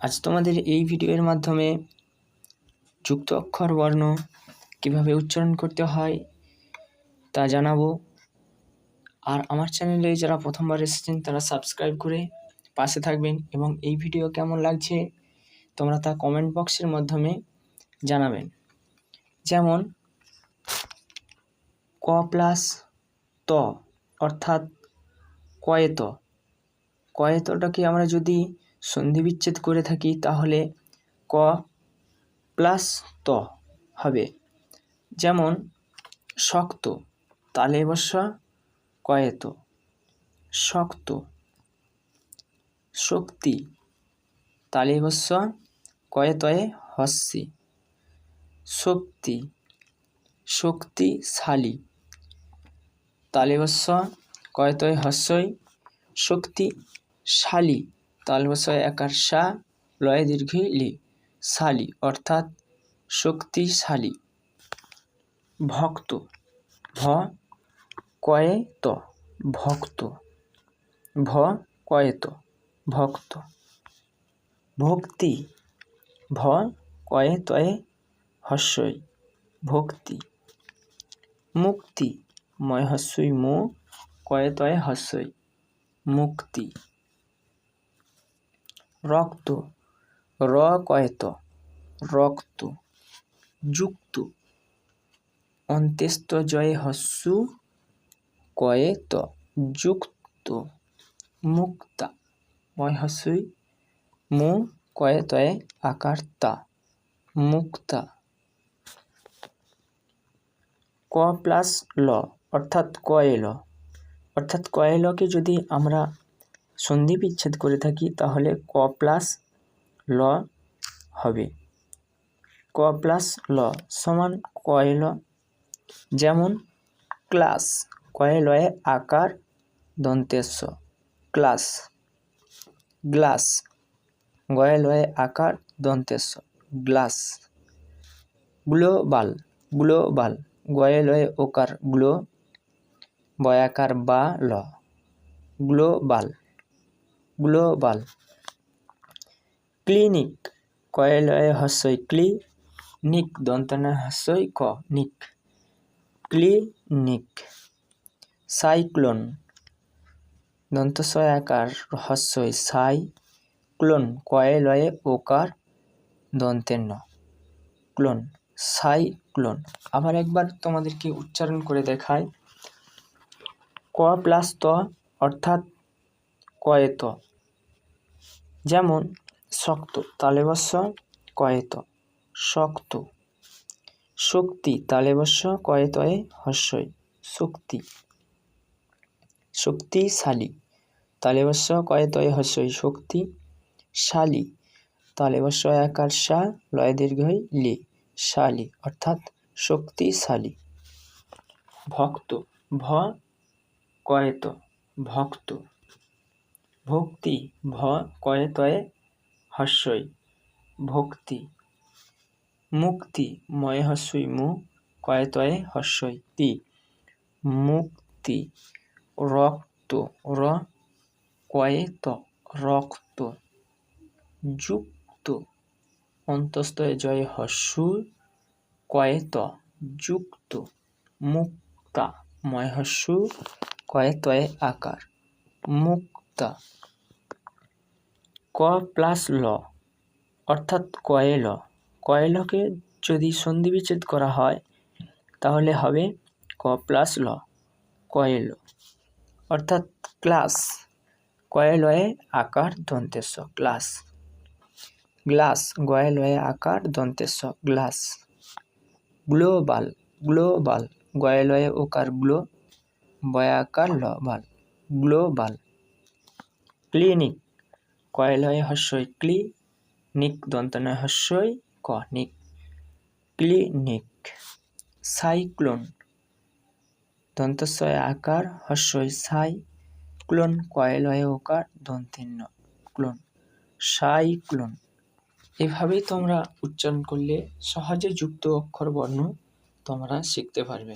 আজ তোমাদের এই ভিডিওর মাধ্যমে যুক্ত অক্ষর বর্ণ কীভাবে উচ্চারণ করতে হয় তা জানাব। আর আমার চ্যানেলে যারা প্রথমবার এসেছেন, তারা সাবস্ক্রাইব করে পাশে থাকবেন এবং এই ভিডিও কেমন লাগছে তোমরা তা কমেন্ট বক্সের মাধ্যমে জানাবেন। যেমন, ক প্লাস ত অর্থাৎ কয়েত। কয়েতটাকে আমরা যদি সন্ধি বিচ্ছেদ করে থাকি, তাহলে ক প্লাস ত হবে। যেমন, শক্ত, তালে বসা, কয়েত। শক্ত, শক্তি, তালে বসা, কয়েতয়ে হস্যি। শক্তি, শক্তিশালী। তালে বসা, কয়েতয়ে হস্যই। শক্তিশালী। তালবসয় একার সা লয় দীর্ঘে লি শালী অর্থাৎ শক্তিশালী। ভক্ত, ভ কয়েত ভক্ত। ভ কয়েত ভক্ত। ভক্তি, ভ কয়েতয়ে হস্যই, ভক্তি। মুক্তি, ময় হস্যই মু কয়েতয়ে হস্যই, মুক্তি। রক্ত। র কয়েত? রক্ত। যুক্ত। অন্ত্যেস্ত জয়ে হস্যু কয়েত। যুক্ত। মুক্তা। ময় হস্যই। মু কয়েতয়ে আকার তা মুক্তা। ক প্লাস ল, অর্থাৎ কয়েল অর্থাৎ কয়েলকে যদি আমরা সন্ধি বিচ্ছেদ করে থাকি, তাহলে ক প্লাস ল হবে। ক প্লাস ল সমান কয়েল যেমন, ক্লাস কয়েলয়ে আকার দন্তেস্ব। ক্লাস, গ্লাস গয়েলয়ে আকার দন্তেস্ব। গ্লাস, গ্লোবাল গ্লোবাল গয়েলয়ে ওকার গ্লো, বয়াকার বা ল। গ্লোবাল গ্লোবাল ক্লিনিক কয়েলয়ে হস্যই ক্লি নিক দন্তনা হস্যই ক নিক ক্লিনিক সাইক্লোন দন্তস্বয় আকার হস্যই সাই ক্লোন কয়েলয়ে ওকার দন্তের ন ক্লোন সাইক্লোন। আবার একবার তোমাদেরকে উচ্চারণ করে দেখায় ক প্লাস ত অর্থাৎ কয়েত যেমন, শক্ত, তালেবস্য, কয়েত। শক্ত। শক্তি, তালেবস্য কয়েতয়ে হস্যই শক্তি। শক্তিশালী তালেবস্য কয়েতয়ে হস্যই শক্তি, শালী। তালেবস্য একার সা, লয় দীর্ঘই লি। শালী, অর্থাৎ শক্তিশালী ভক্ত। ভ, কয়েত। ভক্ত। ভক্তি ভ কয়েতয়ে হস্যই। ভক্তি মুক্তি ময় হস্যই, মু কয়েতয়ে হস্যই। তি মুক্তি রক্ত র কয়েত রক্ত যুক্ত অন্তস্তয়ে জয় হস্যু কয়েত যুক্ত মুক্তা ময় হস্যু কয়েতয়ে আকার। মুক্তা ক প্লাস ল, অর্থাৎ কয়েল কয়েলকে যদি সন্ধি বিচ্ছেদ করা হয়, তাহলে হবে ক প্লাস ল কয়েল অর্থাৎ ক্লাস কয়েলয়ে আকার দন্তেস্ব, ক্লাস। গ্লাস গয়েলয়ে আকার দন্তেস্ব, গ্লাস। গ্লোবাল গ্লোবাল গয়েলয়ে ওকার গ্লো, বয়াকার ল বাল গ্লোবাল। ক্লিনিক। কয়েলয়ে হস্যই ক্লি নিক দন্তনয় হস্যই ক নিক ক্লিনিক। সাইক্লোন। দন্তস্বয় আকার হস্যই সাই ক্লোন কয়েলয়ে ওকার দন্তীর্ণ ক্লোন। সাইক্লোন। এভাবেই তোমরা উচ্চারণ করলে সহজে যুক্ত অক্ষর বর্ণ তোমরা শিখতে পারবে।